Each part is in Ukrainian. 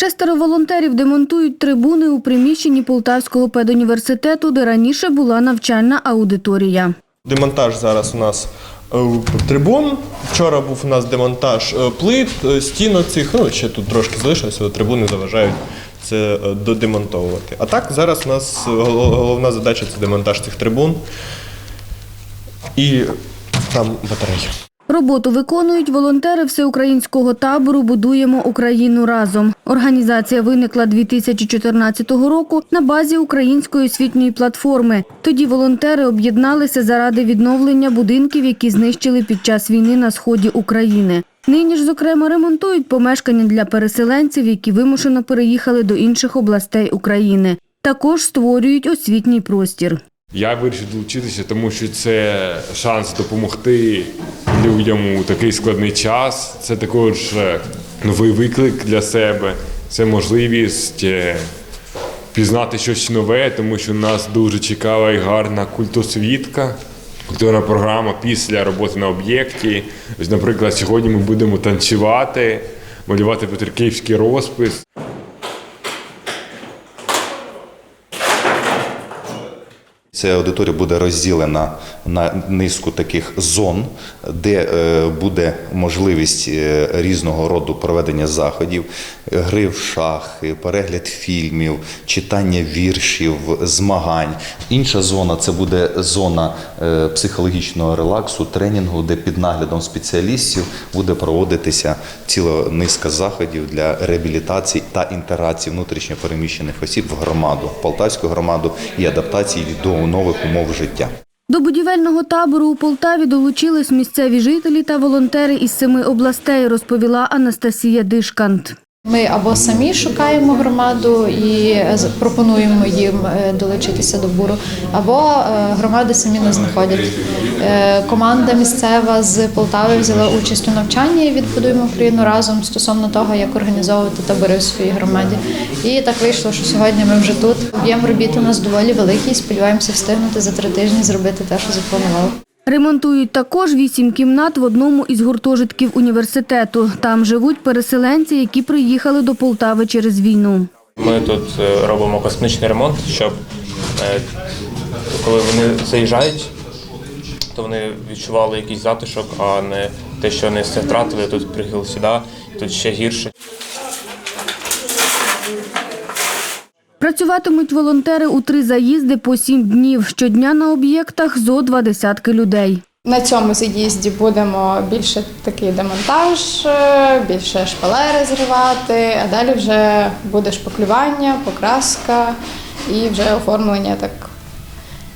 Шестеро волонтерів демонтують трибуни у приміщенні Полтавського педуніверситету, де раніше була навчальна аудиторія. Демонтаж зараз у нас е, трибун. Вчора був у нас демонтаж е, плит, е, стінок цих. Ну, ще тут трошки залишилося, трибуни заважають це додемонтовувати. А так зараз у нас головна задача це демонтаж цих трибун і там батареї. Роботу виконують волонтери всеукраїнського табору Будуємо Україну разом. Організація виникла 2014 року на базі української освітньої платформи. Тоді волонтери об'єдналися заради відновлення будинків, які знищили під час війни на сході України. Нині ж, зокрема, ремонтують помешкання для переселенців, які вимушено переїхали до інших областей України. Також створюють освітній простір. Я вирішив долучитися, тому що це шанс допомогти людям у такий складний час. Це також новий виклик для себе, це можливість е, пізнати щось нове, тому що нас дуже цікава і гарна культосвітка. Культурна програма після роботи на об'єкті. Наприклад, сьогодні ми будемо танцювати, малювати петриківський розпис. Ця аудиторія буде розділена на низку таких зон, де е, буде можливість е, різного роду проведення заходів, гри в шахи, перегляд фільмів, читання віршів, змагань. Інша зона це буде зона е, психологічного релаксу, тренінгу, де під наглядом спеціалістів буде проводитися ціла низка заходів для реабілітації та інтеграції внутрішньопереміщених осіб в громаду, в полтавську громаду і адаптації до нових умов життя. До будівельного табору у Полтаві долучились місцеві жителі та волонтери із семи областей, розповіла Анастасія Дишкант. Ми або самі шукаємо громаду і пропонуємо їм е, долучитися до буру, або е, громади самі нас знаходять. Е, Команда місцева з Полтави взяла участь у навчанні від «Будуємо Україну разом стосовно того, як організовувати табори у своїй громаді. І так вийшло, що сьогодні ми вже тут. Об'єм робіт у нас доволі великий. Сподіваємося встигнути за три тижні зробити те, що запланували. Ремонтують також вісім кімнат в одному із гуртожитків університету. Там живуть переселенці, які приїхали до Полтави через війну. Ми тут е, робимо косметичний ремонт, щоб е, коли вони заїжджають, то вони відчували якийсь затишок, а не те, що вони все втратили, тут приїхали сюди, тут ще гірше. Працюватимуть волонтери у три заїзди по сім днів. Щодня на об'єктах зо два десятки людей. На цьому заїзді будемо більше такий демонтаж, е, більше шпалери зривати, а далі вже буде шпаклювання, покраска і вже оформлення так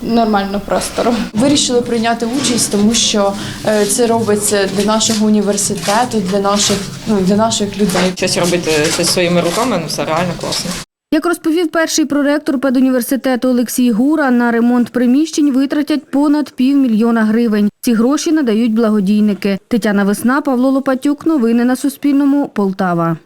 нормально простору. Вирішили прийняти участь, тому що е, це робиться для нашого університету, для наших ну для наших людей. щось робити щось своїми руками, ну це реально класно. Як розповів перший проректор педуніверситету Олексій Гура, на ремонт приміщень витратять понад півмільйона гривень. Ці гроші надають благодійники. Тетяна Весна, Павло Лопатюк. Новини на Суспільному. Полтава.